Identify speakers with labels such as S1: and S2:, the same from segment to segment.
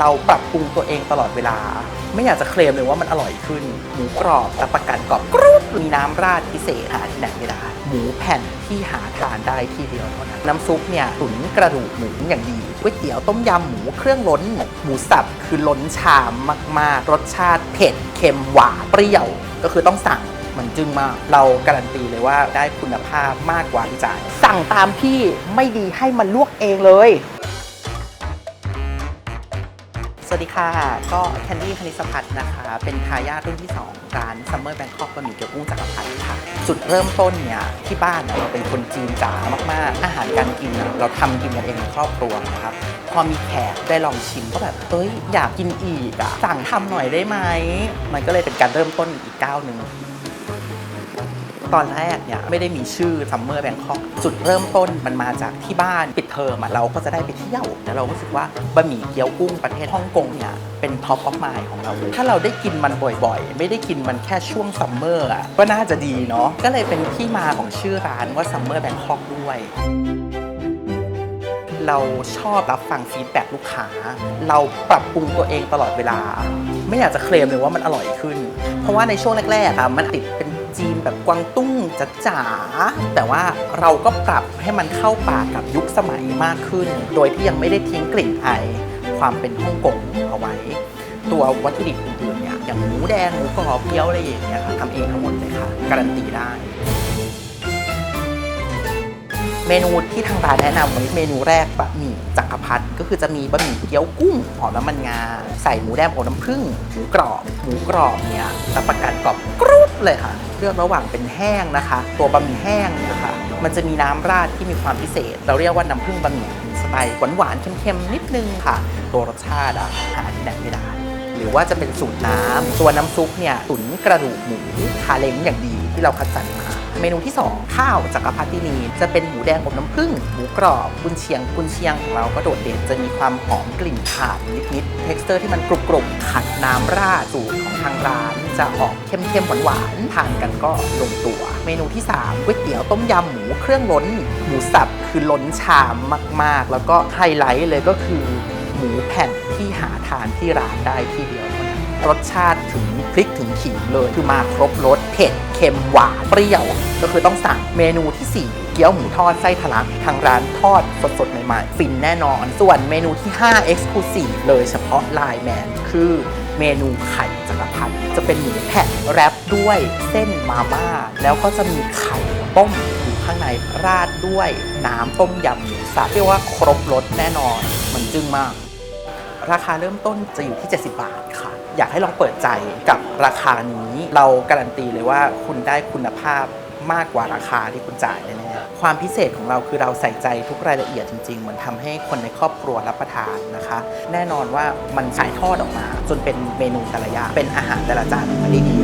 S1: เราปรับปรุงตัวเองตลอดเวลา ไม่อยากจะเคลมเลยว่ามันอร่อยขึ้น หมูกรอบรับประกันกรอบกรุบมีน้ำราดพิเศษหาที่ไหนไม่ได้หมูแผ่นที่หาทานได้ที่เดียวเท่านั้น น้ำซุปเนี่ยตุ๋นกระดูกหมูอย่างดีก๋วยเตี๋ยวต้มยำหมูเครื่องล้น หมูสับคือล้นชามมาก ๆ รสชาติเผ็ดเค็มหวานเปรี้ยว ก็คือต้องสั่งมันจึงมาก เราการันตีเลยว่าได้คุณภาพมากกว่าที่จ่าย สั่งตามที่ไม่ดีให้มันลวกเองเลย สวัสดีค่ะ ก็แคนดี้คณิสพัฒน์นะคะ เป็นทายาทรุ่นที่ 2 ร้านซัมเมอร์แบงคอกบะหมี่เกี๊ยวกุ้งจักรพรรดิค่ะ จุดเริ่มต้นเนี่ยที่บ้านเราเป็นคนจีนจ๋ามากๆ อาหารการกินเราทำกินกันเองในครอบครัวนะครับ พอมีแขกได้ลองชิมก็แบบเอ้ยอยากกินอีกอะสั่งทำหน่อยได้ไหม มันก็เลยเป็นการเริ่มต้นอีกก้าวหนึ่ง ตอนแรกเนี่ยไม่ได้มีชื่อ Summer Bangkok จุดเริ่มต้นมันมาจากที่บ้านปิดเทอมอะเราก็จะได้ไปเที่ยวแล้วเราก็รู้สึกว่าบะหมี่เกี๊ยวกุ้งประเทศฮ่องกงเนี่ยเป็นท็อปออฟมายของเราเลย ถ้าเราได้กินมันบ่อยๆ ไม่ได้กินมันแค่ช่วงซัมเมอร์อะก็น่าจะดีเนาะก็เลยเป็นที่มาของชื่อร้านว่า Summer Bangkok ด้วยเราชอบรับฟังฟีดแบ็ลูกค้า เราปรับปรุงตัวเองตลอดเวลา ไม่อยากจะเคลมเลยว่ามันอร่อยขึ้น เพราะว่าในช่วงแรกๆอะมันติดเป็น จีนแบบกวางตุ้งจ๋าๆแต่ว่าเราก็ปรับให้มันเข้าปากกับยุคสมัยมากขึ้น โดยที่ยังไม่ได้ทิ้งกลิ่นไอายความเป็นฮ่องกงเอาไว้ ตัววัตถุดิบอื่นๆเนี่ยอย่างหมูแดงหมูกรอบเกี๊ยวอะไรอย่างเงี้ยค่ะทำเองทั้งหมดเลยค่ะ การันตีได้ เมนูที่ทางร้านแนะนำวันนี้เมนูแรกบะหมี่จักรพรรดิก็คือจะมีบะหมี่เกี๊ยวกุ้งหอมน้ำมันงา ใส่หมูแดงอบน้ำผึ้งหมูกรอบหมูกรอบเนี่ยรับประกันกรอบกรุบเลยค่ะ เลือกระหว่างเป็นแห้งนะคะ ตัวบะหมี่แห้งนะคะ มันจะมีน้ำราดที่มีความพิเศษ เราเรียกว่าน้ำผึ้งบะหมี่สไตล์หวานๆเค็มๆนิดนึงค่ะ ตัวรสชาติอะหาที่ไหนไม่ได้หรือว่าจะเป็นสูตรน้ำตัวน้ำซุปเนี่ยตุ๋นกระดูกหมูคาเล้งอย่างดีที่เราคัดสรรมา เมนูที่ 2 ข้าวจักรพรรดินีจะเป็นหมูแดงอบน้ำผึ้งหมูกรอบกุนเชียงกุนเชียงของเราก็โดดเด่นจะมีความหอมกลิ่นถ่านนิดๆ t e x t อร์ที่มันกรุบกรุบขัดน้ำราดสูตรของทางร้าน จะออกเข้มๆหวานๆทานกันก็ลงตัว เมนูที่3ก๋วยเตี๋ยวต้มยำหมูเครื่องล้น หมูสับคือล้นชามมากๆ แล้วก็ไฮไลท์เลยก็คือ หมูแผ่นที่หาทานที่ร้านได้ที่เดียวเท่านั้น รสชาติถึงพริกถึงขิงเลยคือมาครบรสเผ็ดเค็มหวานเปรี้ยว ก็คือต้องสั่งเมนูที่ 4 เกี๊ยวหมูทอดไส้ทะลักทางร้านทอดสดๆ ใหม่ๆ ฟินแน่นอน ส่วนเมนูที่ 5 Exclusive เลยเฉพาะไลน์แมนคือเมนูไข่จักรพรรดิจะเป็นหมูแผ่นแรปด้วยเส้นมาม่า แล้วก็จะมีไข่ต้มอยู่ข้างในราดด้วยน้ำต้มยำสับเรียกว่าครบรสแน่นอน มันจึ้งมาก ราคาเริ่มต้นจะอยู่ที่ 70 บาทค่ะ อยากให้ลองเปิดใจกับราคานี้ เราการันตีเลยว่าคุณได้คุณภาพมากกว่าราคาที่คุณจ่ายแน่ๆความพิเศษของเราคือเราใส่ใจทุกรายละเอียดจริงๆ มันทำให้คนในครอบครัวรับประทานนะคะ แน่นอนว่ามันฉายทอดออกมา จนเป็นเมนูแต่ละอย่างเป็นอาหารแต่ละจานมาได้ดี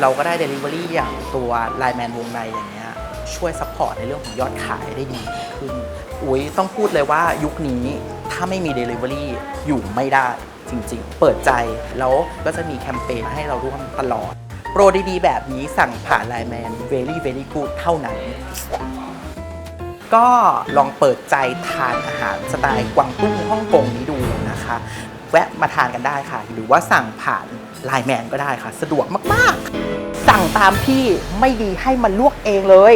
S1: เราก็ได้ Delivery อย่างตัวไลแมนวงในอย่างเงี้ย ช่วยซัพพอร์ตในเรื่องของยอดขายได้ดีขึ้น อุ้ยต้องพูดเลยว่ายุคนี้ถ้าไม่มี Delivery อยู่ไม่ได้จริงๆ เปิดใจแล้วก็จะมีแคมเปญให้เราร่วมตลอด โปรดีๆ แบบนี้สั่งผ่านไลน์แมน very very good เท่านั้น ก็ลองเปิดใจทานอาหารสไตล์กวางตุ้งฮ่องกงนี้ดูนะคะ แวะมาทานกันได้ค่ะ หรือว่าสั่งผ่านไลน์แมนก็ได้ค่ะ สะดวกมาก ๆ สั่งตามพี่ไม่ดีให้มันลวกเองเลย